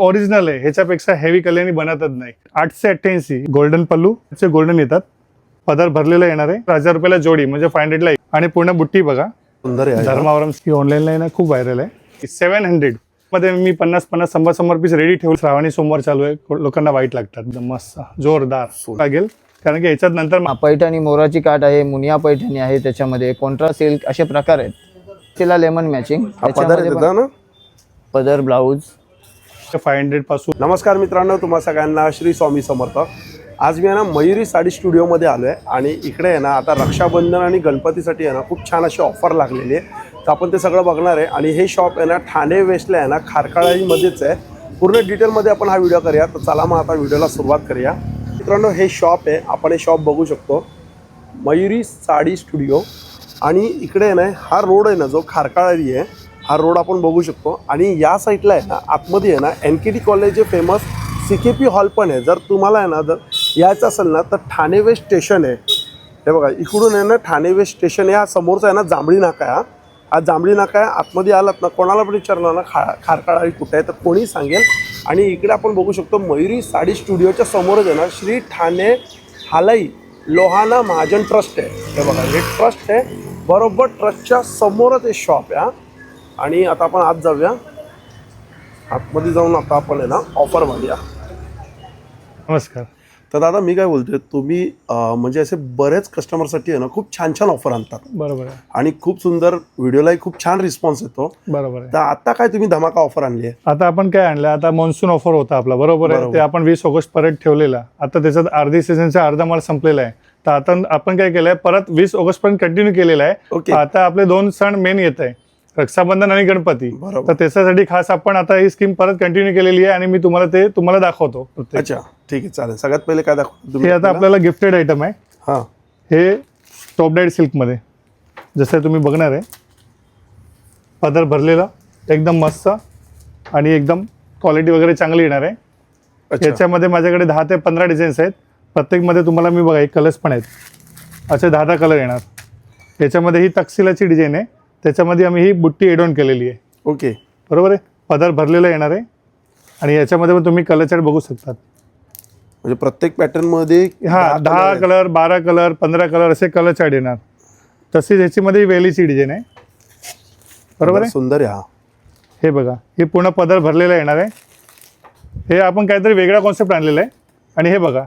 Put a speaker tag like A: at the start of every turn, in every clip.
A: Original आहे. ह्याच्यापेक्षा heavy Kalyani बनतच नाही. आठशे अठ्ठ्याऐंशी गोल्डन पल्लू चे गोल्डन येतात. पदर भरलेला येणार आहे. हजार रुपयाला जोडी म्हणजे फाय हंड्रेडला आणि पूर्ण बुट्टी बघा.
B: सुंदर आहे. हा.
A: धर्मावरम ही ऑनलाईनला ना खूप व्हायरल आहे. सेव्हन हंड्रेडमध्ये मी पन्नास पन्नास शंभर शंभर पीस रेडी ठेवून श्रावणी सोमवार चालू आहे. लोकांना वाईट लागतात. मस्त. जोरदार. लागेल. कारण की याच्यात नंतर
C: हा, पैठणी मोराची काठ आहे मुनिया पैठणी आहे त्याच्यामध्ये. कॉन्ट्रा सिल्क असे प्रकार आहेत. तिला लेमन मॅचिंग
B: पदर येतात ना?
C: पदर ब्लाऊज
A: फाय हंड्रेडपासून.
B: नमस्कार मित्रांनो तुम्हा सगळ्यांना श्री स्वामी समर्थ. आज मी आहे ना मयुरी साडी स्टुडिओमध्ये आलो आहे आणि इकडे आहे ना आता रक्षाबंधन आणि गणपतीसाठी आहे ना खूप छान अशी ऑफर लागलेली आहे. तर आपण ते सगळं बघणार आहे आणि हे शॉप आहे ना ठाणे वेस्टला आहे ना खारकाळामध्येच आहे. पूर्ण डिटेलमध्ये आपण हा व्हिडिओ करूया. तर चला मग आता व्हिडिओला सुरुवात करूया. मित्रांनो हे शॉप आहे. आपण हे शॉप बघू शकतो. मयुरी साडी स्टुडिओ आणि इकडे आहे ना हा रोड आहे ना जो खारकाळारी आहे. हा रोड आपण बघू शकतो. आणि या साईडला आहे ना आतमध्ये आहे ना एन के टी कॉलेज जे famous C K P hall पण आहे. जर तुम्हाला आहे ना जर यायचं असेल ना तर ठाणे वेस्ट स्टेशन आहे. हे बघा इकडून आहे ना ठाणे वेस्ट स्टेशन आहे. हा समोरचा आहे ना जांभळी नाका आहे हा. हा जांभळी नाका आहे. आतमध्ये आलात ना कोणाला पण विचारलं ना खा खारकाळी कुठे आहे तर कोणी सांगेल. आणि इकडे आपण बघू शकतो मयुरी साडी स्टुडिओच्या समोरच आहे ना श्री ठाणे हालाई लोहाना महाजन ट्रस्ट आहे. हे बघा हे ट्रस्ट आहे. बरोबर ट्रस्टच्या समोरच हे शॉप आहे हा. आणि आता आपण आत जाऊया. आतमध्ये जाऊन आता आपण आहे ना ऑफर मारूया.
A: नमस्कार.
B: तर दादा मी काय बोलतोय तुम्ही अं, म्हणजे असे बरेच कस्टमरसाठी आहे ना खूप छान छान ऑफर आणतात.
A: बरोबर आहे.
B: आणि खूप सुंदर व्हिडिओलाही खूप छान रिस्पॉन्स येतो.
A: बरोबर आहे.
B: तर आता काय तुम्ही धमाका ऑफर आणली आहे?
A: आता आपण काय आणलं आता मॉन्सून ऑफर होता आपला बरोबर आहे?
B: बरोबर.
A: ते आपण वीस ऑगस्ट पर्यंत ठेवलेला. आता त्याच्यात अर्धी सीझनचा अर्धा माल संपलेला आहे. तर आता आपण काय केलंय परत वीस ऑगस्ट पर्यंत कंटिन्यू केलेला आहे. आता आपले दोन सण मेन येत आहे. रक्षाबंधन आणि गणपती.
B: बरोबर.
A: तर त्याच्यासाठी खास आपण आता ही स्कीम परत कंटिन्यू केलेली आहे आणि मी तुम्हाला ते तुम्हाला दाखवतो.
B: अच्छा ठीक आहे चालेल. सगळ्यात पहिले काय दाखवतो
A: हे आता आपल्याला गिफ्टेड आयटम आहे.
B: हां.
A: हे टॉप डाईट सिल्कमध्ये जसं तुम्ही बघणार आहे. पदर भरलेला एकदम मस्त आणि एकदम क्वालिटी वगैरे चांगली येणार आहे. याच्यामध्ये माझ्याकडे दहा ते पंधरा डिझाईन्स आहेत. प्रत्येकमध्ये तुम्हाला मी बघा एक कलर्स पण आहेत. असे दहा दहा कलर येणार. याच्यामध्ये ही तक्षिलाची डिझाईन आहे. त्याच्यामध्ये आम्ही ही बुट्टी एडॉन केलेली आहे.
B: ओके.
A: बरोबर आहे? पदर भरलेला येणार आहे. आणि याच्यामध्ये पण तुम्ही कलर चार्ट बघू शकतात.
B: म्हणजे प्रत्येक पॅटर्नमध्ये
A: हा दहा. कलर बारा कलर पंधरा कलर असे कलर चार्ट येणार. तशीच ह्याच्यामध्ये वेलीची डिझाईन आहे. बरोबर आहे?
B: सुंदर आहे हा.
A: हे बघा हे पूर्ण पदर भरलेला येणार आहे. हे आपण काहीतरी वेगळा कॉन्सेप्ट आणलेला आहे. आणि हे बघा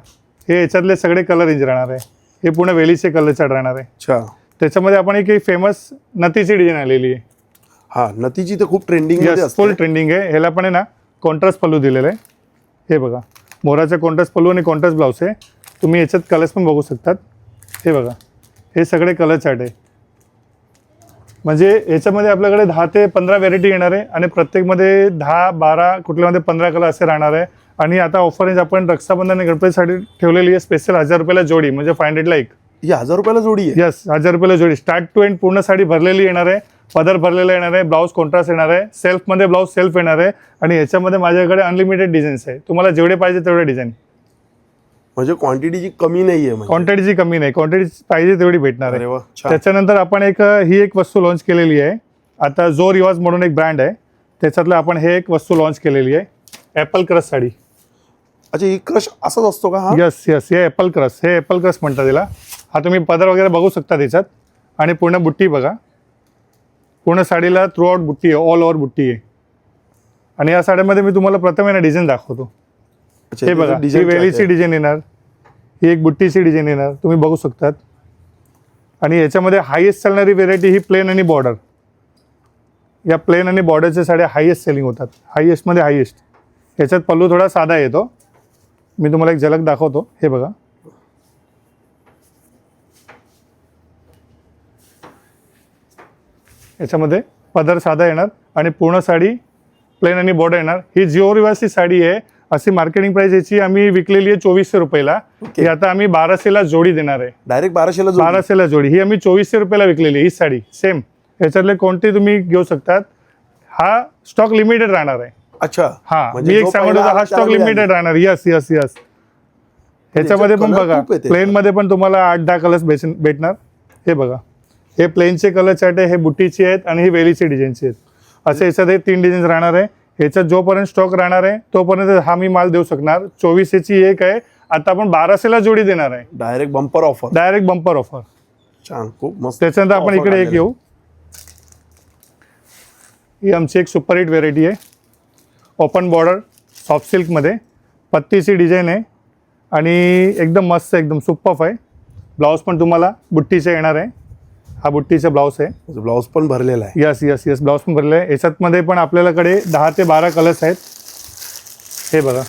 A: हे याच्यातले सगळे कलर रेंज राहणार आहे. हे पूर्ण वेलीचे कलर चार्ट राहणार आहे.
B: अच्छा.
A: त्याच्यामध्ये आपण एक फेमस नतीची डिझाईन आलेली आहे.
B: हा नतीची तर खूप ट्रेंडिंग
A: फुल ट्रेंडिंग आहे. ह्याला पण आहे ना कॉन्ट्रास्ट पल्लू दिलेलं आहे. हे बघा मोराचा कॉन्ट्रास्ट पल्लू आणि कॉन्ट्रास्ट ब्लाऊज आहे. तुम्ही याच्यात कलर्स पण बघू शकतात. हे बघा हे सगळे कलर चार्ट आहे. म्हणजे याच्यामध्ये आपल्याकडे दहा ते पंधरा व्हेरायटी येणार आहे आणि प्रत्येकमध्ये दहा बारा कुठल्यामध्ये पंधरा कलर असे राहणार आहे. आणि आता ऑफर रेंज आपण रक्षाबंधन आणि गणपतीसाठी ठेवलेली आहे स्पेशल हजार रुपयाला जोडी म्हणजे फाय हंड्रेडला एक.
B: ही हजार रुपयाला जोडी आहे.
A: यस हजार रुपयाला जोडी. स्टार्ट टू एंड पूर्ण साडी भरलेली येणार आहे. पदर भरलेला येणार आहे. ब्लाऊज कॉन्ट्रास्ट येणार आहे. सेल्फमध्ये ब्लाऊज सेल्फ येणार आहे. आणि याच्यामध्ये माझ्याकडे अनलिमिटेड डिझाईन्स आहे. तुम्हाला जेवढे पाहिजे तेवढे डिझाईन
B: म्हणजे क्वांटिटीची कमी नाहीये म्हणजे.
A: क्वांटिटीची कमी नाही. क्वांटिटी पाहिजे तेवढी भेटणार आहे. त्याच्यानंतर आपण एक ही एक वस्तू लॉन्च केलेली आहे. आता जो रिवाज म्हणून एक ब्रँड आहे. त्याच्यातलं आपण हे एक वस्तू लॉन्च केलेली आहे. Apple crush sari.
B: अच्छा ही क्रश असाच असतो का हा?
A: यस यस हे ॲपल क्रस हे ॲपल क्रस म्हणतात त्याला हा तुम्ही पदर वगैरे बघू शकता त्याच्यात. आणि पूर्ण बुट्टी बघा. पूर्ण साडीला थ्रू आउट बुट्टी आहे ऑल ओव्हर बुट्टी आहे. आणि या साडीमध्ये मी तुम्हाला प्रथम आहे ना डिझाईन दाखवतो. हे बघा ही
B: chart
A: वेलीची. डिझाईन येणार. ही एक बुट्टीची डिझाईन येणार. तुम्ही बघू शकतात. आणि याच्यामध्ये हायेस्ट चालणारी व्हेरायटी ही प्लेन आणि बॉर्डर या प्लेन आणि बॉर्डरच्या साड्या हायेस्ट सेलिंग होतात. हायेस्टमध्ये हायेस्ट याच्यात पल्लू थोडा साधा येतो. मी तुम्हाला एक झलक दाखवतो. हे बघा. याच्यामध्ये पदर साधा येणार आणि पूर्ण साडी प्लेन आणि बॉर्डर येणार. ही जिओ रिवासची साडी आहे. अशी मार्केटिंग प्राइस याची आम्ही विकलेली आहे चोवीसशे रुपयाला. ही आता आम्ही बाराशेला जोडी देणार आहे.
B: डायरेक्ट बाराशेला जोडी.
A: बाराशेला जोडी. ही आम्ही चोवीसशे रुपयाला विकलेली आहे. ही साडी. सेम याच्यातले कोणते तुम्ही घेऊ शकतात? हा स्टॉक लिमिटेड राहणार आहे.
B: अच्छा.
A: हा.
B: म्हणजे
A: मी एक सांगत होतो हा स्टॉक लिमिटेड. राहणार. यस यस यस ह्याच्यामध्ये पण बघा. प्लेन मध्ये पण तुम्हाला आठ दहा कलर्स भेटणार. हे बघा. हे प्लेनचे कलर चार्ट आहे हे बुटीचे आहेत आणि हे वेलीचे डिझाईनचे आहेत. असे याच्यात हे तीन डिझाईन्स राहणार आहे. याच्यात जोपर्यंत स्टॉक राहणार आहे तोपर्यंत हा मी माल देऊ शकणार. चोवीसशेची एक आहे. आता आपण बाराशेला जोडी देणार आहे.
B: Direct bumper offer
A: direct bumper offer
B: छान खूप मस्त
A: त्याच्यानंतर आपण इकडे एक येऊ ही आमची एक सुपर हिट व्हेरायटी आहे. ओपन बॉर्डर सॉफ्ट सिल्कमध्ये पत्तीची डिझाईन आहे. आणि एकदम मस्त एकदम सुप्पफ आहे. ब्लाऊज पण तुम्हाला बुट्टीचा येणार आहे. हा बुट्टीचा ब्लाऊज आहे.
B: ब्लाऊज पण भरलेला आहे.
A: यस यस यस ब्लाऊज पण भरलेला आहे. याच्यातमध्ये पण आपल्याकडे दहा ते बारा कलर्स आहेत. हे बघा.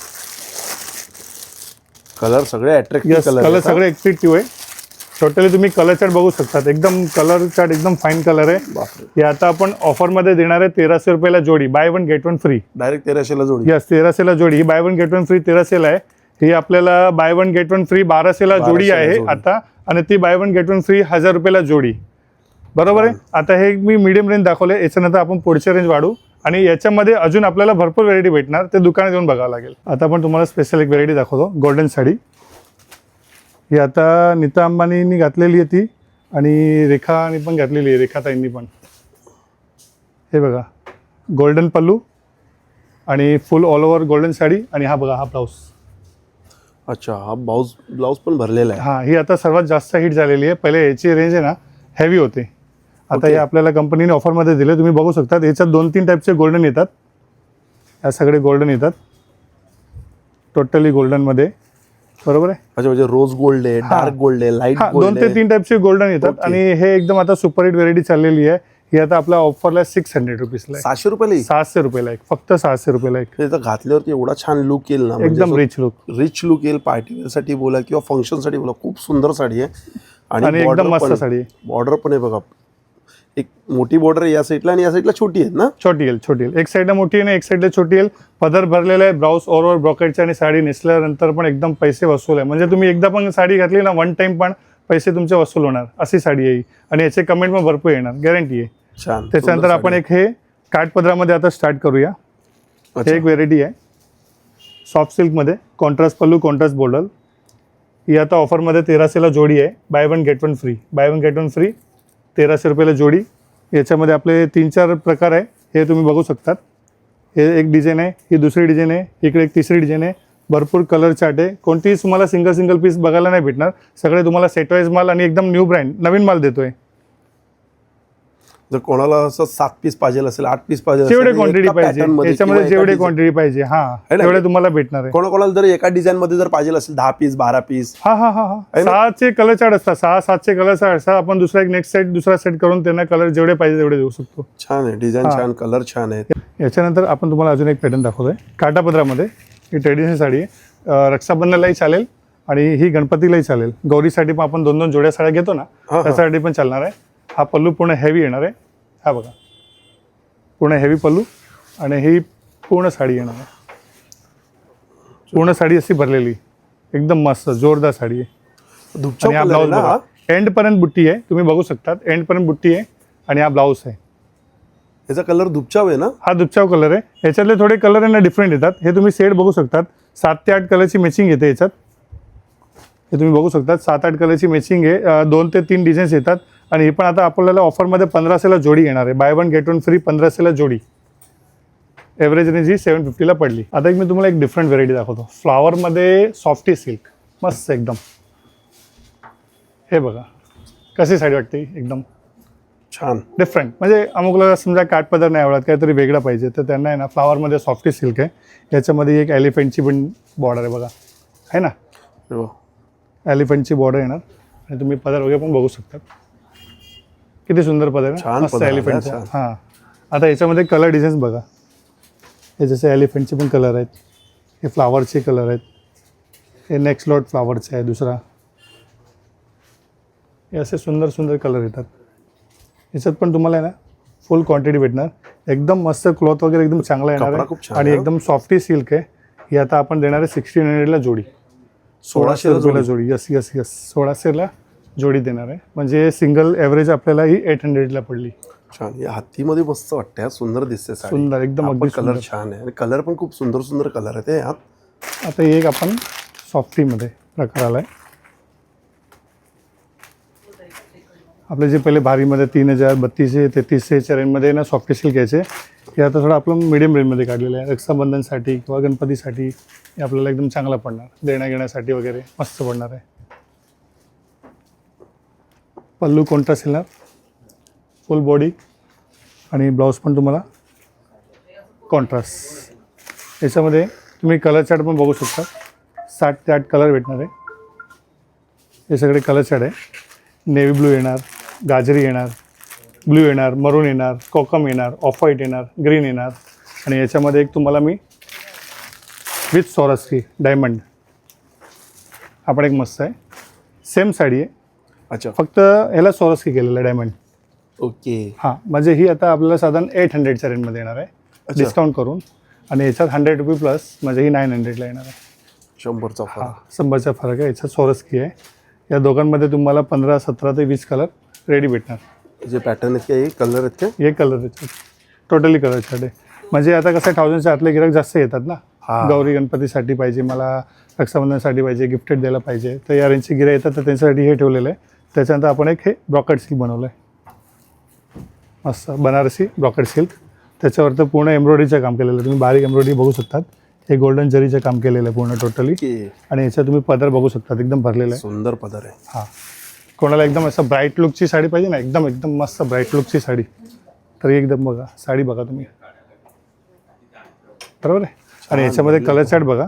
B: कलर सगळे अट्रॅक्टिव्ह कलर
A: कलर सगळे एक्झिक्टिव्ह आहे. टोटली तुम्ही कलर चार्ट बघू शकतात. एकदम कलर चार्ट एकदम फाईन कलर आहे. हे आता आपण ऑफरमध्ये देणार आहे तेराशे रुपयाला जोडी. Buy one get one free
B: direct तेराशेला जोडी.
A: यस तेराशेला जोडी. ही buy one get one free तेराशेला आहे. ही आपल्याला buy one get one free बाराशेला जोडी आहे. आता. आणि ती buy one get one free हजार रुपयाला जोडी. बरोबर आहे? आता हे मी मीडियम रेंज दाखवले याच्यानंतर आपण पुढचे रेंज वाढू. आणि याच्यामध्ये अजून आपल्याला भरपूर व्हेरायटी भेटणार. ते दुकानात येऊन बघावं लागेल. आता आपण तुम्हाला स्पेशल एक व्हेरायटी दाखवतो. गोल्डन साडी. ही आता नीता अंबानींनी घातलेली आहे ती. आणि रेखानी पण घातलेली आहे. रेखाताईंनी पण. हे बघा. गोल्डन पल्लू. आणि full all over golden sari. आणि हा बघा हा ब्लाऊज
B: अच्छा हा ब्लाऊज ब्लाऊज पण भरलेला आहे.
A: हा ही आता सर्वात जास्त हिट झालेली आहे. पहिले याची रेंज आहे ना हेवी होते. आता. हे आपल्याला कंपनीने ऑफरमध्ये दिले. तुम्ही बघू शकता याच्यात दोन तीन टाईपचे गोल्डन येतात. या सगळे गोल्डन येतात. टोटली गोल्डनमध्ये बरोबर आहे?
B: अच्छा म्हणजे रोज गोल्ड आहे. डार्क गोल्ड आहे लाइट
A: हा दोन ते तीन टाईपचे गोल्डन येतात. आणि हे एकदम आता सुपर हिट व्हेरायटी चाललेली आहे. ही आता आपल्या ऑफरला सिक्स हंड्रेड रुपीजला
B: सहाशे रुपयाला.
A: सहाशे रुपयाला एक. फक्त सहाशे रुपयाला एक.
B: घातल्यावरती एवढा छान लुक येईल ना
A: एकदम रिच लुक
B: रिच लुक येईल पार्टी साठी बोला किंवा फंक्शनसाठी बोला. खूप सुंदर साडी आहे.
A: आणि एकदम मस्त साडी आहे.
B: बॉर्डर पण आहे बघा. एक मोठी बॉर्डर आहे या साईडला आणि या साईडला छोटी आहेत ना?
A: छोटी येईल छोटी येईल एक साईडला मोठी आहे आणि एक साईडला छोटी येईल पदर भरलेला आहे ब्राऊज ओव्हर ब्रॉकेटची आणि साडी नेसल्यानंतर पण एकदम पैसे वसूल आहे. म्हणजे तुम्ही एकदा पण साडी घातली ना वन टाइम पण पैसे तुमचे वसूल होणार. अशी साडी आहे. आणि याचे कमेंट पण भरपूर येणार. गॅरंटी आहे.
B: छान.
A: त्याच्यानंतर आपण. एक हे काठपदरामध्ये आता स्टार्ट करूया. हे एक व्हेरायटी आहे. सॉफ्ट सिल्कमध्ये कॉन्ट्रास्ट पल्लू कॉन्ट्रास्ट बॉर्डर ही आता ऑफरमध्ये तेराशेला जोडी आहे. Buy one get one free buy one get one free तेराशे रुपयाला जोडी. याच्यामध्ये आपले तीन चार प्रकार आहे. हे तुम्ही बघू शकतात. हे एक डिझाईन आहे ही दुसरी डिझाईन आहे इकडे एक तिसरी डिझाईन आहे. भरपूर कलर चार्ट आहे. कोणतीही तुम्हाला सिंगल सिंगल पीस बघायला नाही भेटणार. सगळे तुम्हाला सेटवाईज माल आणि एकदम न्यू ब्रँड नवीन माल देतो आहे
B: जर कोणाला असं सात पीस पाहिजे असेल आठ पीस पाहिजे
A: जेवढे क्वांटिटी पाहिजे.
B: pattern मध्ये
A: याच्यामध्ये
B: किंवा एका
A: जेवढे क्वांटिटी पाहिजे. हा? तेवढे तुम्हाला भेटणार आहे.
B: कोणाकोणाला जर एका डिझाईन मध्ये जर पाहिजे असेल दहा पीस बारा पीस
A: हा हा हा हा? सहाचे कलर चार्ट असतात. सहा सातचे कलर चार्ट असतात. आपण दुसरा एक नेक्स्ट सेट दुसरा सेट करून त्यांना कलर जेवढे पाहिजे तेवढे देऊ शकतो.
B: छान आहे. डिझाईन. छान कलर छान आहे
A: याच्यानंतर आपण तुम्हाला अजून एक पॅटर्न दाखवतोय. काटापदरामध्ये ही ट्रेडिशनल साडी आहे. रक्षाबंधनलाही चालेल आणि ही गणपतीलाही चालेल. गौरीसाठी पण आपण दोन दोन जोड्या साड्या घेतो ना. त्यासाठी पण चालणार आहे. हा पल्लू पूर्ण हेवी येणार आहे. हा बघा. पूर्ण हेवी पल्लू आणि ही पूर्ण साडी येणार आहे. पूर्ण साडी अशी भरलेली. एकदम मस्त जोरदार साडी आहे.
B: धुपचा
A: आणि हा ब्लाऊज
B: ना हा?
A: बघा. एंड पर्यंत बुट्टी आहे. तुम्ही बघू शकतात. एंड पर्यंत बुट्टी आहे आणि हा ब्लाऊज आहे.
B: याचा कलर धुपचाव आहे ना?
A: हा दुपचाव कलर आहे. याच्यातले थोडे कलर आहे ना डिफरंट येतात. हे तुम्ही सेट बघू शकतात. सात ते आठ कलरची मॅचिंग येते याच्यात. हे तुम्ही बघू शकतात. सात आठ कलरची मॅचिंग आहे. अं, दोन ते तीन डिझाईन्स येतात. आणि हे पण आता आपल्याला ऑफरमध्ये पंधराशेला जोडी येणार आहे. Buy one get one free पंधराशेला जोडी. एव्हरेजने जी सेवन फिफ्टीला पडली. आता एक मी तुम्हाला एक डिफरंट व्हेरायटी दाखवतो. फ्लॉवरमध्ये सॉफ्टी सिल्क मस्त एकदम. हे बघा. कशी साडी वाटते ही? एकदम?
B: छान.
A: डिफरंट म्हणजे अमुकला समजा काठपदर नाही आवडत काहीतरी वेगळं पाहिजे तर त्यांना आहे ना फ्लावरमध्ये सॉफ्टी सिल्क आहे. याच्यामध्ये एक एलिफंटची पण बॉर्डर आहे बघा. आहे ना?
B: हे.
A: एलिफंटची बॉर्डर येणार. आणि तुम्ही पदर वगैरे पण बघू शकता. किती सुंदर पदर आहे
B: छान?
A: मस्त
B: पदर आहे,
A: एलिफंटचा
B: छान.
A: हां. आता याच्यामध्ये कलर डिझाईन्स बघा. हे जसे एलिफंटचे पण कलर आहेत. हे फ्लावरचे कलर आहेत. हे नेक्स्ट लॉट फ्लावरचे आहे दुसरा. हे असे सुंदर सुंदर कलर येतात. याच्यात पण तुम्हाला आहे ना फुल क्वांटिटी भेटणार. एकदम मस्त क्लॉथ वगैरे एकदम चांगला येणार
B: कपडा
A: आहे.
B: छान
A: आणि
B: आहे.
A: एकदम सॉफ्टी सिल्क आहे. ही आता आपण देणार आहे सिक्स्टीन हंड्रेडला जोडी.
B: सोळाशे
A: रुपयाला जोडी. यस यस यस सोळाशेला जोडी देणार आहे. म्हणजे सिंगल ॲव्हरेज आपल्याला ही एट हंड्रेडला पडली.
B: छान. या हातीमध्ये मस्त वाटते. सुंदर दिसते
A: सुंदर एकदम अगदी
B: कलर छान आहे. आणि कलर पण खूप सुंदर सुंदर कलर आहे ते यात
A: आता एक आपण सॉफ्टीमध्ये प्रकार आला आहे. आपले जे पहिले भारीमध्ये तीन हजार बत्तीसशे तेहतीसशेच्या रेंजमध्ये ना सॉफ्ट सिल्क यायचे हे आता थोडं आपलं मिडियम रेंजमध्ये काढलेलं आहे. रक्षाबंधनसाठी किंवा गणपतीसाठी हे आपल्याला एकदम चांगला पडणार. देण्या घेण्यासाठी वगैरे मस्त पडणार आहे. पल्लू कॉन्ट्रास्ट येणार फुल बॉडी आणि ब्लाऊज पण तुम्हाला कॉन्ट्रास्ट याच्यामध्ये तुम्ही कलर चार्ट पण बघू शकता. साठ ते आठ कलर भेटणार आहे. हे सगळे कलर चार्ट आहे. नेव्ही ब्लू येणार गाजरी येणार ब्लू येणार मरून येणार कोकम येणार ऑफ व्हाईट येणार ग्रीन येणार. आणि याच्यामध्ये एक तुम्हाला मी विथ सॉरस्की डायमंड हा पण एक मस्त आहे. सेम साडी आहे.
B: अच्छा.
A: फक्त ह्याला सॉरस्की केलेलं आहे डायमंड
B: ओके.
A: हां म्हणजे ही आता आपल्याला साधारण एट हंड्रेडच्या रेंजमध्ये येणार आहे. डिस्काउंट करून. आणि याच्यात हंड्रेड रुपी प्लस म्हणजे ही नाईन हंड्रेडला येणार आहे.
B: शंभरचा
A: हां शंभरचा फरक आहे. याच्यात सोरस्की आहे. या दोघांमध्ये तुम्हाला पंधरा सतरा ते वीस कलर रेडी भेटणार.
B: जे पॅटर्न आहेत का कलर आहेत का?
A: हे कलर याच्यात टोटली कलर आहे म्हणजे आता कसं थाउजंडच्या आतले गिराक जास्त येतात ना?
B: हां.
A: गौरी गणपतीसाठी पाहिजे मला रक्षाबंधनसाठी पाहिजे गिफ्टेड द्यायला पाहिजे. तर या रेंजची गिरा येतात तर त्यांच्यासाठी हे ठेवलेलं आहे. त्याच्यानंतर आपण एक हे ब्रॉकेट सिल्क बनवलं आहे मस्त बनारसी ब्रॉकेट सिल्क. त्याच्यावर तर पूर्ण एम्ब्रॉयडरीचं काम केलेलं आहे. तुम्ही बारीक एम्ब्रॉयडरी बघू शकतात. हे गोल्डन जरीचं काम केलेलं आहे पूर्ण टोटली आणि याच्यात तुम्ही पदर बघू शकतात. एकदम भरलेलं आहे.
B: सुंदर पदर आहे.
A: हां. कोणाला एकदम असं ब्राईट लुकची साडी पाहिजे ना एकदम एकदम मस्त ब्राईट लुकची साडी. तर एकदम बघा साडी बघा तुम्ही. बरोबर आहे? आणि याच्यामध्ये कलर चार्ट बघा.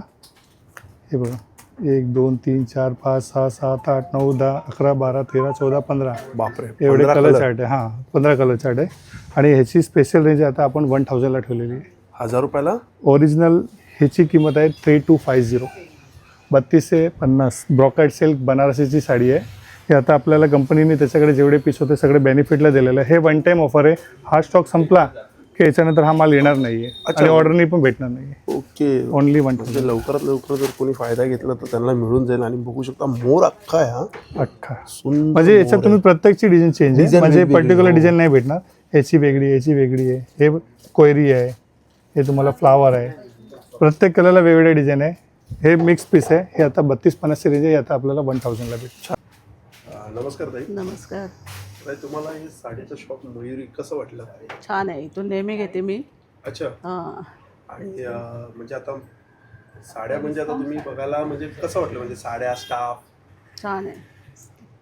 A: हे बघा. एक दोन तीन चार पाच सहा सात आठ नऊ दहा अकरा बारा तेरा चौदा पंधरा.
B: बापरे
A: एवढे कलर. चार्ट आहे. हां पंधरा कलर चार्ट आहे. आणि ह्याची स्पेशल रेंज आता आपण वन थाउजंडला ठेवलेली आहे.
B: हजार रुपयाला?
A: ओरिजिनल ह्याची किंमत आहे थ्री टू फाय झिरो बत्तीस ते पन्नास. ब्रॉकेट सिल्क बनारसीची साडी आहे. हे आता आपल्याला कंपनीने त्याच्याकडे जेवढे पीस होते सगळे बेनिफिटला दिलेलं आहे. हे वन टाईम ऑफर आहे. हा स्टॉक संपला. की याच्यानंतर हा माल येणार नाही आहे
B: अच्छा.
A: आणि ऑर्डरनी पण भेटणार नाही
B: ओके.
A: ओनली वन
B: म्हणजे लवकरात लवकर जर कोणी फायदा घेतला तर त्यांना मिळून जाईल आणि बघू शकता मोर अख्खा आहे हा.
A: अख्खा. म्हणजे याच्यात
B: मोर
A: तुम्ही प्रत्येकची डिझाईन चेंज आहे. म्हणजे पर्टिक्युलर
B: हो.
A: डिझाईन नाही भेटणार. याची वेगळी याची वेगळी आहे. हे कोयरी आहे. हे तुम्हाला फ्लावर आहे. प्रत्येक कलरला वेगवेगळे डिझाईन आहे. हे मिक्स पीस आहे. हे आता बत्तीस पन्नासची रेंज आहे. आता आपल्याला वन थाउजंडला.
B: अं, नमस्कार ताई.
D: नमस्कार.
B: ताई तुम्हाला हे साडीचं शॉप मयुरी कसं वाटलं?
D: छान आहे. इथून नेहमी घेते मी.
B: अच्छा.
D: हां.
B: आणि अं, म्हणजे आता साड्या म्हणजे आता तुम्ही बघायला म्हणजे कसं वाटलं? म्हणजे साड्या स्टाफ
D: छान आहे.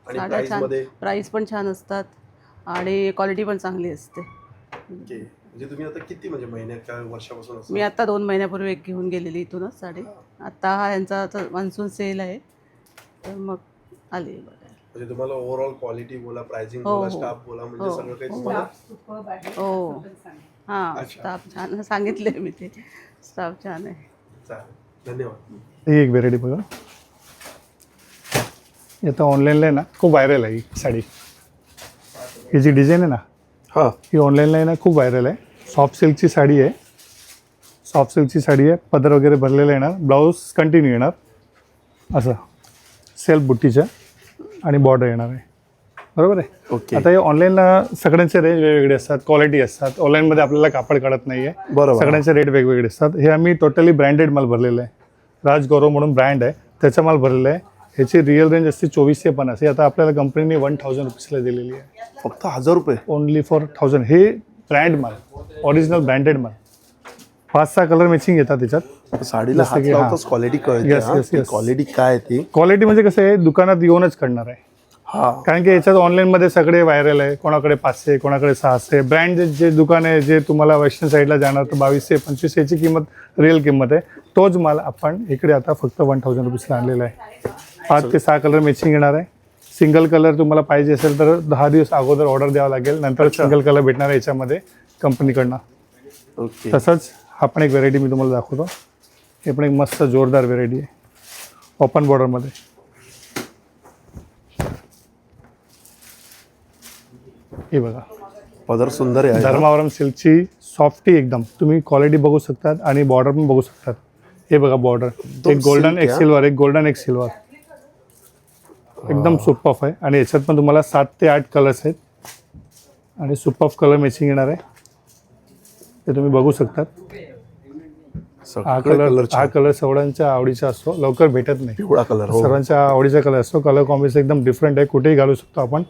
B: आणि
D: साड्या
B: प्राइस
D: छान.
B: मध्ये?
D: प्राईस पण छान असतात. आणि क्वालिटी पण चांगली असते.
B: ओके. म्हणजे तुम्ही आता किती म्हणजे महिन्यात का वर्षापासून असं?
D: मी आत्ता दोन महिन्यापूर्वी एक घेऊन गेलेली इथूनच साडी. आत्ता हा यांचा आता मान्सून सेल आहे. तर मग आली बघायला.
B: म्हणजे तुम्हाला ओव्हरऑल क्वालिटी बोला प्राइसिंग
D: हो,
B: बोला
D: हो.
B: स्टाफ बोला म्हणजे
D: हो,
B: सगळं काही
D: हो.
B: तुम्हाला
D: हो. हां
B: अच्छा.
D: स्टाफ छान सांगितले मी ते. स्टाफ छान आहे.
B: चालेल. धन्यवाद.
A: ही एक व्हेरायटी बघा हे आता ऑनलाईनला आहे ना खूप व्हायरल आहे ही साडी. ही जी डिझाईन आहे ना
B: हां.
A: ही ऑनलाईनला आहे ना खूप व्हायरल आहे. सॉफ्ट सिल्कची साडी आहे. सॉफ्ट सिल्कची साडी आहे. पदर वगैरे भरलेला येणार ब्लाऊज कंटिन्यू येणार. असं. सेल्फ बुट्टीच्या. आणि बॉर्डर येणार आहे. बरोबर आहे?
B: ओके
A: आता हे ऑनलाईनला सगळ्यांचे रेंज वेगवेगळे असतात क्वालिटी असतात. ऑनलाईनमध्ये आपल्याला कापड काढत नाही आहे
B: बरोबर.
A: सगळ्यांचे रेट वेगवेगळे असतात. हे आम्ही टोटली ब्रँडेड माल भरलेलं आहे. राजगौरव म्हणून ब्रँड आहे. त्याचा माल भरलेला आहे. ह्याची रिअल रेंज असते चोवीस ते पन्नास. ही आता आपल्याला कंपनीने वन थाउजंड रुपीजला दिलेली आहे.
B: फक्त हजार रुपये?
A: ओनली फॉर थाउजंड हे ब्रँड माल. ओरिजिनल ब्रँडेड माल. पाच सहा कलर मॅचिंग येतात त्याच्यात.
B: साडीला हात लावताच क्वालिटी कळते. क्वालिटी काय ती?
A: क्वालिटी म्हणजे कसं आहे दुकानात येऊनच कळणार आहे.
B: हा.
A: कारण की याच्यात ऑनलाईनमध्ये सगळे व्हायरल आहे. कोणाकडे पाचशे कोणाकडे सहाशे. ब्रँड जे दुकान आहे जे तुम्हाला वेस्टर्न साईडला जाणार तर बावीसशे पंचवीसशे याची किंमत रिअल किंमत आहे. तोच माल आपण इकडे आता फक्त वन थाउजंड रुपीजला आणलेला आहे. पाच ते सहा कलर मॅचिंग येणार आहे. सिंगल कलर तुम्हाला पाहिजे असेल तर दहा दिवस अगोदर ऑर्डर द्यावं लागेल. नंतर सिंगल कलर भेटणार आहे याच्यामध्ये कंपनीकडनं तसंच हा पण एक व्हेरायटी मी तुम्हाला दाखवतो. हे पण एक मस्त जोरदार व्हेरायटी आहे. ओपन बॉर्डरमध्ये हे बघा.
B: पदर सुंदर आहे.
A: धर्मावरम सिल्कची सॉफ्टी एकदम. तुम्ही क्वालिटी बघू शकतात आणि बॉर्डर पण बघू शकतात. हे बघा बॉर्डर एक गोल्डन एक सिल्वर एक गोल्डन एक सिल्वर एकदम सुपफ आहे. आणि याच्यात पण तुम्हाला सात ते आठ कलर्स आहेत. आणि सुपफ कलर मॅचिंग येणार आहे. ते तुम्ही बघू शकतात. हा कलर हा कलर सर्वांच्या आवडीचा असतो. लवकर भेटत नाही.
B: पिवळा कलर हो.
A: सर्वांच्या आवडीचा कलर असतो. कलर कॉम्बिनेशन एकदम डिफरंट आहे. कुठेही घालू शकतो आपण.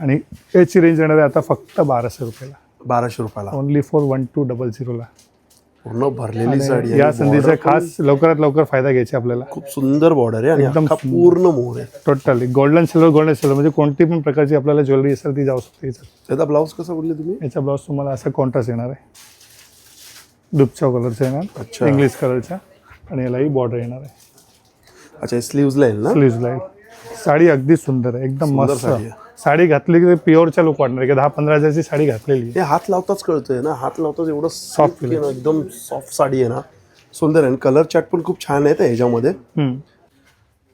A: आणि याची रेंज येणार आहे आता फक्त बाराशे रुपयाला.
B: बाराशे रुपयाला.
A: Only for one two double झिरोला
B: पूर्ण भरलेली साडी
A: या संधीचा खास लवकरात लवकर फायदा घ्यायचा आपल्याला.
B: खूप सुंदर बॉर्डर आहे आणि
A: एकदम
B: पूर्ण मोर आहे.
A: Totally golden silver golden silver म्हणजे कोणती पण प्रकारची आपल्याला ज्वेलरी असेल ती जाऊ शकते
B: त्याचा ब्लाऊज कसा बोलले तुम्ही?
A: याचा ब्लाऊज तुम्हाला असा कॉन्ट्रास्ट येणार आहे. दुपच्या कलरचा येणार
B: अच्छा.
A: इंग्लिश कलरचा आणि यालाही बॉर्डर येणार आहे.
B: अच्छा स्लीव्हजला येईल ना?
A: स्लीव्हजला साडी अगदी सुंदर आहे एकदम मस्त.
B: साडी आहे.
A: साडी घातली की प्युअरच्या लुक वाटणार आहे की दहा पंधरा हजारची साडी घातलेली आहे.
B: हे हात लावताच कळतंय ना हात लावताच एवढं सॉफ्ट एकदम सॉफ्ट साडी आहे ना. सुंदर आहे. कलर चार्ट पण खूप छान आहे ह्याच्यामध्ये.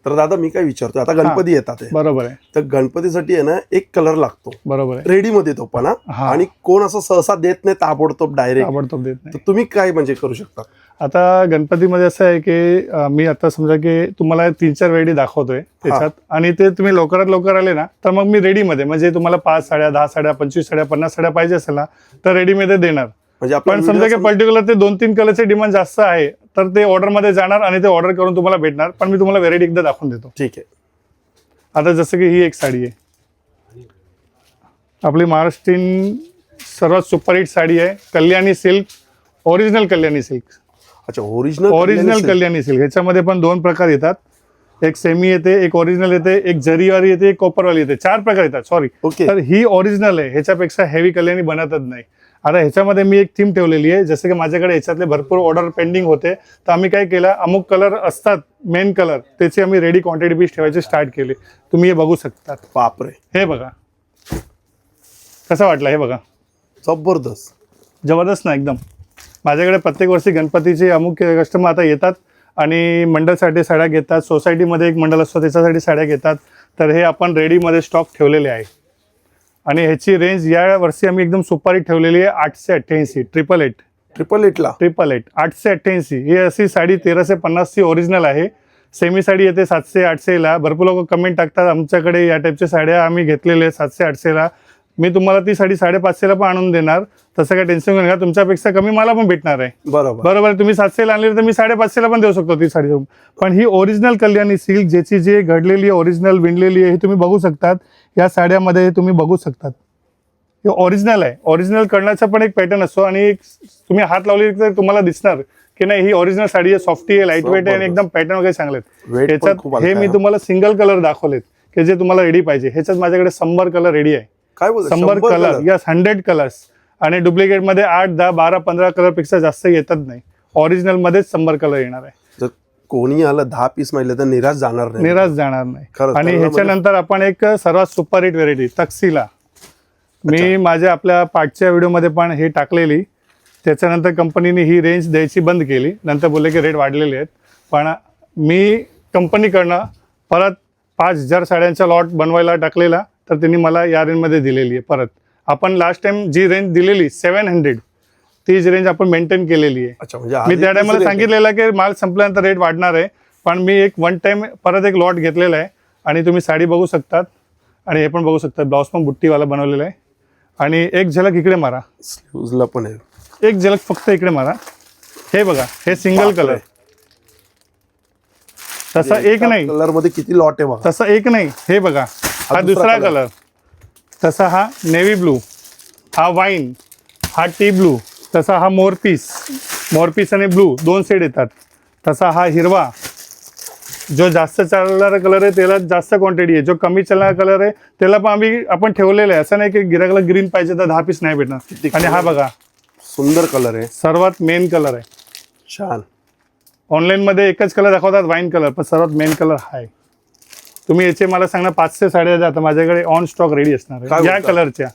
B: तर दादा मी काय विचारतोय आता गणपती येतात आहे.
A: बरोबर आहे.
B: तर गणपतीसाठी आहे ना एक कलर लागतो.
A: बरोबर आहे.
B: रेडीमध्ये तो पण हा.
A: हा.
B: आणि कोण असं सहसा देत नाही ताबडतोब डायरेक्ट
A: ताबडतोब देत नाही.
B: तर तुम्ही काय म्हणजे करू शकता?
A: आता गणपतीमध्ये असं आहे की अं, मी आता समजा की तुम्हाला तीन चार वेळी दाखवतोय त्याच्यात. आणि ते तुम्ही लवकरात लवकर आले ना तर मग मी रेडीमध्ये म्हणजे तुम्हाला पाच साड्या दहा साड्या पंचवीस साड्या पन्नास साड्या पाहिजे असेल ना तर रेडीमध्ये देणार.
B: म्हणजे आपला
A: पण समजा की पर्टिक्युलर ते दोन तीन कलरचे डिमांड जास्त आहे तर ते ऑर्डरमध्ये जाणार आणि ते ऑर्डर करून तुम्हाला भेटणार. पण मी तुम्हाला व्हेरायटी एकदा दाखवून देतो.
B: ठीक आहे.
A: आता जसं की ही एक साडी आहे. आपली महाराष्ट्रीयन सर्वात सुपरहिट साडी आहे. Kalyani silk original Kalyani silk.
B: अच्छा ओरिजिनल
A: ओरिजिनल कल्याणी सिल्क. ह्याच्यामध्ये पण दोन प्रकार येतात. एक सेमी येते एक ओरिजिनल येते एक जरीवाली येते एक कॉपरवाली येते. चार प्रकार येतात सॉरी
B: ओके
A: तर ही ओरिजिनल आहे. ह्याच्यापेक्षा हेवी कल्याणी बनतच नाही. आता ह्याच्यामध्ये मी एक थीम ठेवलेली आहे. जसं की माझ्याकडे ह्याच्यातले भरपूर ऑर्डर पेंडिंग होते. तर आम्ही काय केलं? अमुक कलर असतात मेन कलर त्याची आम्ही रेडी क्वांटिटी पीस ठेवायचे स्टार्ट केले. तुम्ही हे बघू शकतात.
B: बापरे.
A: हे बघा. कसं वाटलं हे बघा?
B: जबरदस्त.
A: जबरदस्त ना एकदम. माझ्याकडे प्रत्येक वर्षी गणपतीचे अमुक कस्टमर आता येतात आणि मंडळसाठी साड्या घेतात. सोसायटीमध्ये एक मंडळ असतो त्याच्यासाठी साड्या घेतात. तर हे आपण रेडीमध्ये स्टॉक ठेवलेले आहे. आणि ह्याची रेंज या वर्षी आम्ही एकदम सुपारी ठेवलेली आहे आठशे अठ्ठ्याऐंशी ट्रिपल एट
B: ट्रिपल एटला
A: ट्रिपल एट आठशे अठ्ठ्याऐंशी. ही अशी साडी तेराशे पन्नासची ओरिजिनल आहे. सेमी साडी येते सातशे आठशेला भरपूर लोक कमेंट टाकतात आमच्याकडे या टाईपच्या साड्या आम्ही घेतलेल्या आहेत सातशे आठशेला मी तुम्हाला ती साडी साडेपाचशेला पण आणून देणार. तसं काही टेन्शन घेऊ नका तुमच्यापेक्षा कमी मला पण भेटणार आहे.
B: बरोबर.
A: बरोबर तुम्ही सातशेला आणली तर मी साडेपाचशेला पण देऊ शकतो ती साडी. पण ही ओरिजिनल कल्याणी सिल्क ज्याची जी घडलेली आहे ओरिजिनल विणलेली आहे हे तुम्ही बघू शकतात. या साड्यामध्ये तुम्ही बघू शकतात. हे ओरिजिनल आहे. ओरिजिनल करण्याचा पण एक पॅटर्न असतो आणि एक तुम्ही हात लावले तर तुम्हाला दिसणार की नाही ही ओरिजिनल साडी आहे सॉफ्टी आहे लाइट वेट आहे आणि एकदम पॅटर्न वगैरे चांगले आहेत.
B: Weight पण
A: ह्याच्यात
B: खूप हलका
A: हे मी. तुम्हाला सिंगल कलर दाखवलेत की जे तुम्हाला रेडी पाहिजे. ह्याच्यात माझ्याकडे शंभर कलर रेडी आहे.
B: काय
A: शंभर कलर यस हंड्रेड कलर्स आणि डुप्लिकेटमध्ये आठ दहा बारा पंधरा कलरपेक्षा जास्त येतच नाही. ओरिजिनल मध्येच शंभर कलर येणार आहे.
B: कोणी आलं दहा पीस माहिलं तर निराश जाणार नाही.
A: निराश जाणार नाही.
B: खरंच,
A: आणि
B: त्यांना
A: ह्याच्यानंतर आपण एक सर्वात सुपर हिट व्हेरायटी तक्सीला मी माझ्या आपल्या पाठच्या व्हिडिओमध्ये पण हे टाकलेली. त्याच्यानंतर कंपनीने ही रेंज द्यायची बंद केली. नंतर बोलले की रेट वाढलेले आहेत. पण मी कंपनीकडनं परत पाच हजार साड्यांचा लॉट बनवायला टाकलेला. तर त्यांनी मला या रेंजमध्ये दिलेली आहे परत. आपण लास्ट टाइम जी रेंज दिलेली सेवन हंड्रेड तीच रेंज आपण मेंटेन केलेली आहे.
B: अच्छा म्हणजे
A: मी त्या टायमाला
B: आहे.
A: सांगितलेलं की माल संपल्यानंतर रेट वाढणार आहे पण मी एक वन टाइम परत एक लॉट घेतलेला आहे आणि तुम्ही साडी बघू शकतात. आणि हे पण बघू शकतात ब्लाऊज पण बुट्टीवाला बनवलेला आहे. आणि एक झलक इकडे मारा.
B: स्लीव्हजला पण आहे.
A: एक झलक फक्त इकडे मारा. हे बघा हे सिंगल. कलर तसा एक नाही.
B: कलरमध्ये किती लॉट आहे बघा.
A: तसा एक नाही. हे बघा हा
B: दुसरा.
A: कलर तसा हा नेव्ही ब्लू हा वाईन हा टी ब्लू तसा हा मोरपीस मोरपीस आणि ब्लू दोन सेड येतात. तसा हा हिरवा जो जास्त चालणारा कलर आहे त्याला जास्त क्वांटिटी आहे. जो कमी चालणारा कलर आहे त्याला पण आम्ही आपण ठेवलेलं आहे. असं नाही की गिराकला ग्रीन पाहिजे तर दहा पीस नाही भेटणार. आणि हा? बघा.
B: सुंदर कलर आहे.
A: सर्वात मेन कलर आहे.
B: छान.
A: ऑनलाईनमध्ये एकच कलर दाखवतात वाईन कलर पण सर्वात मेन कलर हा आहे. तुम्ही याचे मला सांगणार पाचशे ज्या आता माझ्याकडे ऑन स्टॉक रेडी असणार आहे. या? कलरच्या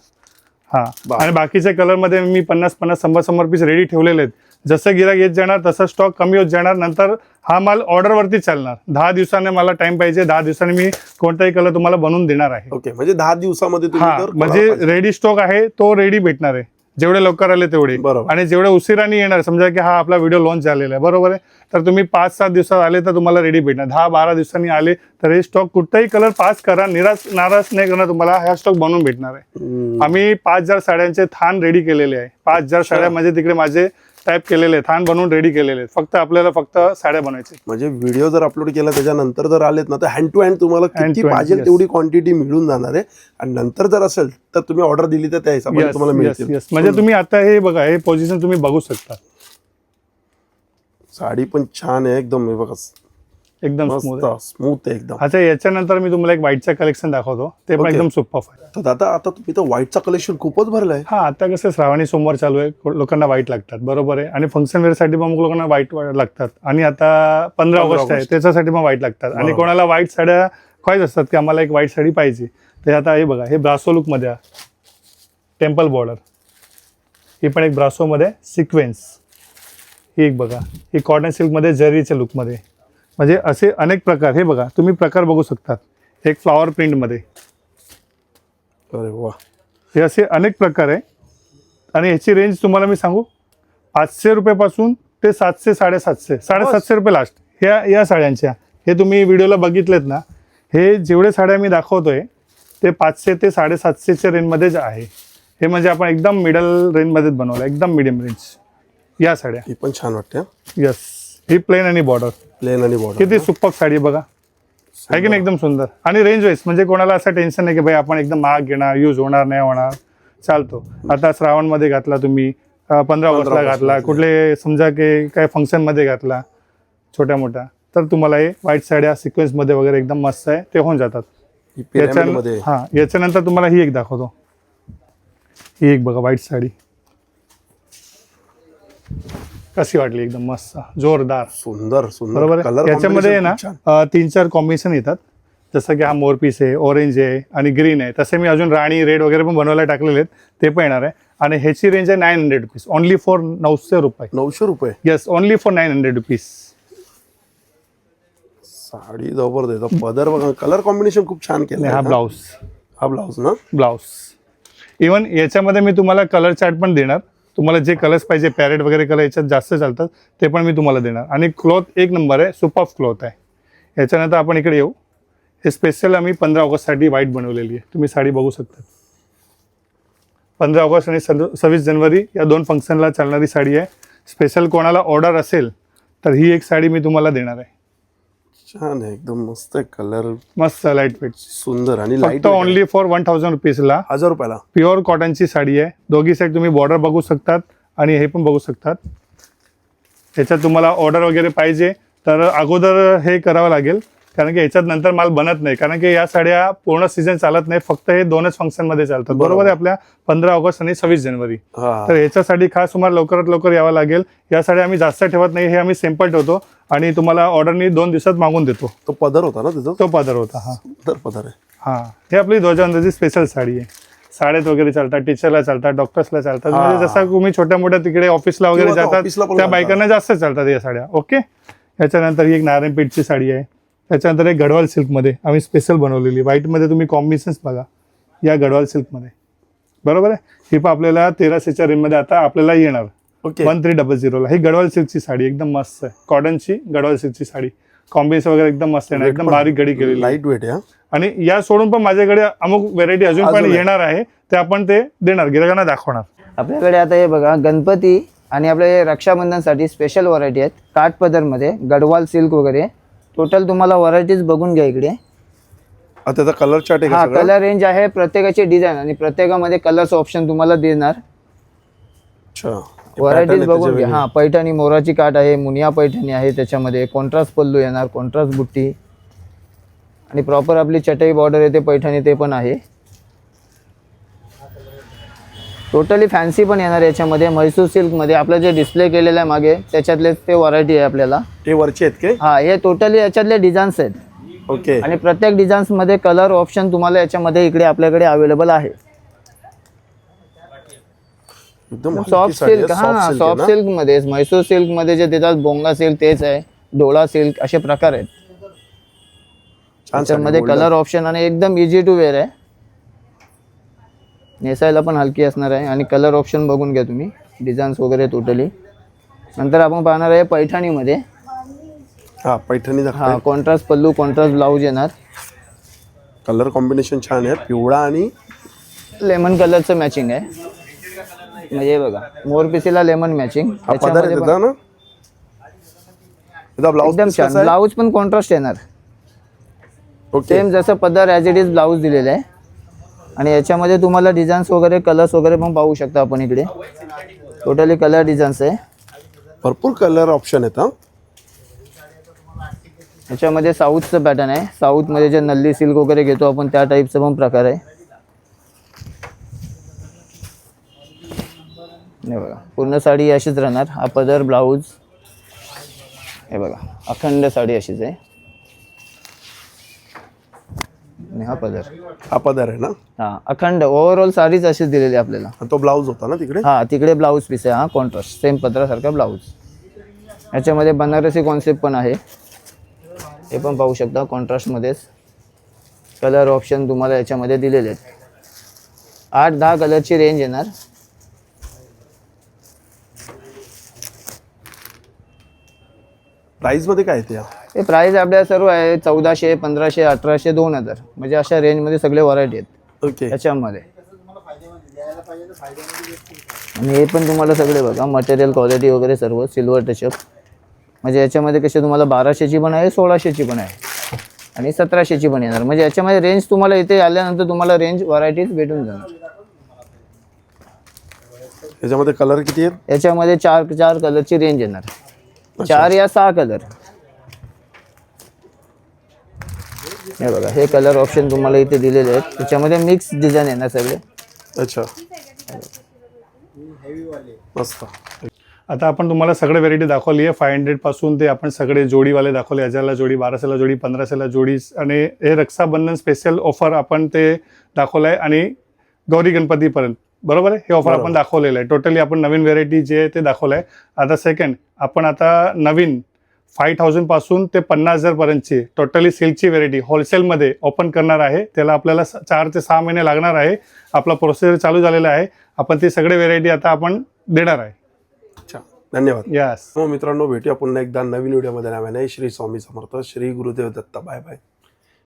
A: हा. आणि बाकीच्या कलरमध्ये मी पन्नास पन्नास शंभर शंभर पीस रेडी ठेवलेले आहेत. जसं गिराक येत जाणार तसं स्टॉक कमी होत जाणार. नंतर हा माल ऑर्डरवरती चालणार. दहा दिवसाने मला टाइम पाहिजे. दहा दिवसांनी मी कोणताही कलर तुम्हाला बनवून देणार आहे.
B: ओके म्हणजे दहा दिवसामध्ये
A: हा म्हणजे. रेडी स्टॉक आहे तो रेडी भेटणार आहे. जेवढे लवकर आले तेवढे.
B: बरोबर.
A: आणि जेवढे उशिराने येणार समजा की हा आपला व्हिडिओ लॉन्च झालेला आहे बरोबर आहे? तर तुम्ही पाच सात दिवसात आले तर तुम्हाला रेडी भेटणार. दहा बारा दिवसांनी आले तर हे स्टॉक कुठलाही कलर पास करा निराश नाराज नाही करणार तुम्हाला हा स्टॉक बनवून भेटणार आहे. आम्ही पाच हजार साड्यांचे थान रेडी केलेले आहे. पाच हजार साड्या म्हणजे तिकडे माझे टाईप केलेले थान बनवून रेडी केलेले आहेत. फक्त आपल्याला फक्त साड्या बनवायचे
B: म्हणजे व्हिडिओ जर अपलोड केला त्याच्यानंतर जर आलेत ना तर हँड टू हँड तुम्हाला किती पाहिजे. तेवढी क्वांटिटी मिळून जाणार आहे आणि नंतर जर असेल तर तुम्ही ऑर्डर दिली तर त्या हिशोबाने तुम्हाला
A: yes. म्हणजे तुम्ही आता हे बघा हे पोझिशन तुम्ही बघू शकता
B: साडी पण छान आहे एकदम हे बघा
A: एकदम स्मूथ
B: स्मूथ आहे एकदम.
A: अच्छा याच्यानंतर मी तुम्हाला एक व्हाईटचं कलेक्शन दाखवतो. ते पण. एकदम आहे
B: तर दादा आता तुम्ही तर व्हाईटचा कलेक्शन खूपच भरलाय.
A: हा आता कसं श्रावणी सोमवार चालू आहे लोकांना वाईट लागतात. बरोबर आहे. आणि फंक्शन वेअरसाठी पण अमुक लोकांना वाईट लागतात. आणि आता पंधरा ऑगस्ट आहे. त्याच्यासाठी पण वाईट लागतात. आणि. कोणाला वाईट साड्या खायच असतात की आम्हाला एक वाईट साडी पाहिजे. तर आता हे बघा हे ब्रासो लुकमध्ये टेम्पल बॉर्डर ही पण एक ब्रासोमध्ये सिक्वेन्स ही एक बघा. ही कॉटन सिल्कमध्ये जरीच्या लुकमध्ये म्हणजे असे अनेक प्रकार हे बघा तुम्ही प्रकार बघू शकतात एक फ्लॉवर प्रिंटमध्ये
B: अरे वा.
A: हे असे अनेक प्रकार आहे. आणि ह्याची रेंज तुम्हाला मी सांगू पाचशे रुपयापासून ते सातशे साडेसातशे साडेसातशे रुपये लास्ट ह्या या साड्यांच्या हे तुम्ही व्हिडिओला बघितलेत ना हे जेवढे साड्या मी दाखवतोय ते पाचशे ते साडेसातशेच्या रेंजमध्येच आहे. हे म्हणजे आपण एकदम मिडल रेंजमध्येच बनवलं एकदम मिडियम रेंज या साड्या.
B: ही पण छान वाटते
A: यस ही प्लेन आणि बॉर्डर
B: प्लेन आणि बॉर्डर
A: किती सुप्पक साडी बघा. आहे की नाही? एकदम सुंदर. आणि रेंज वाईज म्हणजे कोणाला असं टेन्शन नाही की भाई आपण एकदम महाग घेणार यूज होणार नाही होणार. चालतो. आता श्रावणमध्ये घातला तुम्ही पंधरा ऑगस्टला घातला. कुठले समजा की काय फंक्शनमध्ये घातला छोट्या मोठ्या. तर तुम्हाला हे व्हाईट साड्या सिक्वेन्समध्ये वगैरे एकदम मस्त आहे ते होऊन जातात.
B: मध्ये
A: याच्या हां याच्यानंतर तुम्हाला ही एक दाखवतो. ही एक बघा व्हाईट साडी. कशी वाटली एकदम मस्त जोरदार.
B: सुंदर सुंदर.
A: बरोबर
B: कलर
A: याच्यामध्ये आहे ना अ, तीन चार कॉम्बिनेशन येतात. जसं की हा मोरपीस आहे ऑरेंज आहे आणि ग्रीन आहे. तसे मी अजून राणी रेड वगैरे पण बनवायला टाकलेले आहेत. ते पण येणार आहे. आणि ह्याची रेंज आहे nine hundred rupees only for नऊशे रुपये.
B: नऊशे रुपये?
A: Yes only for nine hundred rupees
B: sari जबरदस्त पदर बघा कलर कॉम्बिनेशन खूप छान केलं
A: हा ब्लाऊज
B: हा ब्लाऊज ना?
A: ब्लाऊज इवन याच्यामध्ये मी तुम्हाला कलर चार्ट पण देणार. तुम्हाला जे कलर्स पाहिजे पॅरेट वगैरे कलर याच्यात जास्त चालतात ते पण मी तुम्हाला देणार. आणि क्लॉथ एक नंबर आहे सुपर क्लॉथ आहे. याच्यानंतर आपण इकडे येऊ. हे स्पेशल आम्ही पंधरा ऑगस्टसाठी व्हाईट बनवलेली आहे. तुम्ही साडी बघू शकता. पंधरा ऑगस्ट आणि सद सव्वीस जानेवारी या दोन फंक्शनला चालणारी साडी आहे. स्पेशल कोणाला ऑर्डर असेल तर ही एक साडी मी तुम्हाला देणार आहे.
B: छान आहे एकदम मस्त कलर
A: मस्त लाइट वेट
B: सुंदर आणि लाइट
A: फक्त ओनली फॉर वन थाउजंड रुपीजला
B: हजार रुपयाला.
A: प्युअर कॉटनची साडी आहे. दोघी साईड तुम्ही बॉर्डर बघू शकतात आणि हे पण बघू शकतात. याच्यात तुम्हाला ऑर्डर वगैरे पाहिजे तर अगोदर हे करावं लागेल. कारण की याच्यात नंतर माल बनत नाही. कारण की या साड्या पूर्ण सीझन चालत नाही फक्त हे दोनच फंक्शनमध्ये चालतात. बरोबर. आहे आपल्या पंधरा ऑगस्ट आणि सव्वीस जानेवारी. तर याच्यासाठी खास तुम्हाला लवकरात लवकर यावं लागेल. या साड्या आम्ही जास्त ठेवत नाही हे आम्ही सिंपल ठेवतो आणि तुम्हाला ऑर्डरनी दोन दिवसात मागून देतो.
B: तो पदर होता ना तिचा
A: तो पादर होता हा.
B: सुंदर पदर आहे.
A: हा. हे आपली ध्वजावंदनाची स्पेशल साडी आहे. साड्यात वगैरे चालतात टीचरला चालतात डॉक्टर्सला चालतात. म्हणजे जसं तुम्ही छोट्या मोठ्या तिकडे ऑफिसला वगैरे जातात त्या. बायकांना जास्त चालतात या साड्या. ओके याच्यानंतर ही एक नारायणपेठची साडी आहे. त्याच्यानंतर एक गडवाल सिल्कमध्ये आम्ही स्पेशल बनवलेली. व्हाईटमध्ये तुम्ही कॉम्बिनेशन्स बघा. या गडवाल सिल्कमध्ये. बरोबर आहे? ही पण आपल्याला तेराशेच्या रेंजमध्ये आता आपल्याला येणार.
B: ओके
A: वन थ्री डबल झिरोला ही गडवाल सिल्कची साडी एकदम मस्त आहे. कॉटनची गडवाल सिल्कची साडी. कॉम्बिनेशन वगैरे एकदम मस्त आहे. ना एकदम बारीक गडी केलेली आहे.
B: लाइट वेट आहे.
A: आणि या सोडून पण माझ्याकडे अमुक व्हेरायटी अजून पण
B: आहे.
A: येणार आहे. ते आपण ते देणार गिरायकांना दाखवणार.
C: आपल्याकडे आता हे बघा गणपती आणि आपल्या रक्षाबंधनसाठी स्पेशल व्हरायटी आहेत. काठपदरमध्ये गडवाल सिल्क वगैरे. टोटल तुम्हाला व्हरायटीज बघून घ्या इकडे.
B: आता त्याचा कलर चार्ट आहे का
C: हा
B: सगळा?
C: कलर रेंज आहे प्रत्येकाची डिझाईन आणि प्रत्येकामध्ये कलर्स ऑप्शन तुम्हाला देणार.
B: अच्छा हे
C: व्हरायटीज
B: आहे
C: बघून घ्या. हा पैठणी मोराची काठ आहे मुनिया पैठणी आहे त्याच्यामध्ये. कॉन्ट्रास्ट पल्लू येणार कॉन्ट्रास्ट बुट्टी. आणि प्रॉपर आपली चटई बॉर्डर येते पैठणी ते पण आहे. टोटली फॅन्सी पण येणार याच्यामध्ये. म्हैसूर सिल्कमध्ये आपलं जे डिस्प्ले केलेलं आहे मागे त्याच्यातले ते व्हरायटी आहे आपल्याला.
B: ते वरचे आहेत के
C: हा हे टोटली याच्यातले डिझाईन्स आहेत.
B: ओके
C: आणि प्रत्येक डिझाईन्समध्ये कलर ऑप्शन तुम्हाला याच्यामध्ये इकडे आपल्याकडे अवेलेबल आहे.
B: एकदम
C: सॉफ्ट सिल्क हा सॉफ्ट
B: ना?
C: सिल्कमध्ये म्हैसूर सिल्कमध्ये जे देतात बोंगा सिल्क तेच आहे. डोळा सिल्क असे प्रकार आहेत. त्याच्यामध्ये. कलर ऑप्शन आणि एकदम इझी टू वेअर आहे. नेसायला पण हलकी असणार आहे आणि कलर ऑप्शन बघून घ्या तुम्ही डिझाईन्स वगैरे टोटली नंतर आपण पाहणार आहे पैठणीमध्ये.
B: हा पैठणी
C: हा कॉन्ट्रास्ट पल्लू कॉन्ट्रास्ट ब्लाऊज येणार.
B: कलर कॉम्बिनेशन छान आहे पिवळा आणि
C: लेमन कलरचं मॅचिंग आहे. म्हणजे बघा मोरपिसीला लेमन मॅचिंग
B: हा पदर आहे त्याचा ना? त्याचा ब्लाऊज
C: एकदम छान. ब्लाऊज पण कॉन्ट्रास्ट येणार.
B: ओके
C: सेम जसं पदर ॲज इट इज ब्लाऊज दिलेलं आहे. आणि याच्यामध्ये तुम्हाला डिझाईन्स वगैरे कलर्स वगैरे पण पाहू शकता आपण इकडे. टोटली कलर डिझाईन्स आहे.
B: भरपूर कलर ऑप्शन आहेत हा.
C: याच्यामध्ये साऊथचं पॅटर्न आहे. साऊथमध्ये जे नल्ली सिल्क वगैरे घेतो आपण त्या टाईपचं पण प्रकार आहे. हे बघा पूर्ण साडी अशीच राहणार. हा पदर ब्लाऊज हे बघा अखंड साडी अशीच आहे. आणि हा पदर.
B: हा पदर आहे ना?
C: हा अखंड. ओव्हरऑल साडीच अशीच दिलेली आपल्याला.
B: आणि तो ब्लाऊज होता ना तिकडे?
C: हा तिकडे ब्लाऊज पीस आहे हा कॉन्ट्रास्ट सेम पत्रासारखा ब्लाऊज याच्यामध्ये बनारसी कॉन्सेप्ट पण आहे. हे पण पाहू शकता कॉन्ट्रास्टमध्येच कलर ऑप्शन तुम्हाला याच्यामध्ये दिलेले आहेत. आठ दहा कलरची रेंज येणार.
B: प्राइसमध्ये काय येते या
C: हे प्राईस आपल्या सर्व आहे चौदाशे पंधराशे अठराशे दोन हजार. म्हणजे अशा रेंजमध्ये सगळे व्हरायटी आहेत.
B: ओके
C: याच्यामध्ये आणि हे पण तुम्हाला सगळे बघा मटेरियल क्वालिटी वगैरे सर्व सिल्वर टचअप म्हणजे याच्यामध्ये कसे तुम्हाला बाराशेची पण आहे सोळाशेची पण आहे. आणि सतराशेची पण येणार. म्हणजे याच्यामध्ये रेंज तुम्हाला इथे आल्यानंतर तुम्हाला रेंज व्हरायटीज भेटून जाणार.
B: याच्यामध्ये कलर किती आहेत?
C: याच्यामध्ये चार चार कलरची रेंज येणार. चार या सहा कलर हे बघा हे कलर ऑप्शन तुम्हाला इथे दिलेले आहेत. त्याच्यामध्ये मिक्स डिझाईन येणार सगळे?
B: अच्छा. मस्त.
A: आता आपण तुम्हाला सगळे व्हेरायटी दाखवली आहे. फाय हंड्रेडपासून ते आपण सगळे जोडीवाले दाखवले हजारला जोडी बाराशेला जोडी पंधराशेला जोडी आणि हे रक्षाबंधन स्पेशल ऑफर आपण ते दाखवलं आहे आणि गौरी गणपतीपर्यंत. बरोबर आहे? हे ऑफर. आपण दाखवलेलं आहे. टोटली आपण नवीन व्हेरायटी जे आहे ते दाखवलं आहे आता सेकंड आपण आता नवीन फाय थाउजंडपासून ते पन्नास हजारपर्यंतची टोटली सिल्कची व्हेरायटी होलसेलमध्ये ओपन करणार आहे. त्याला आपल्याला चार ते सहा महिने लागणार आहे. आपला प्रोसेसर चालू झालेला आहे. आपण ते सगळे व्हेरायटी आता आपण देणार आहे.
B: अच्छा धन्यवाद.
A: यस
B: हो मित्रांनो भेटूया पुन्हा एकदा नवीन व्हिडिओमध्ये. नव्याने श्री स्वामी समर्थ. श्री गुरुदेव दत्त. Bye bye.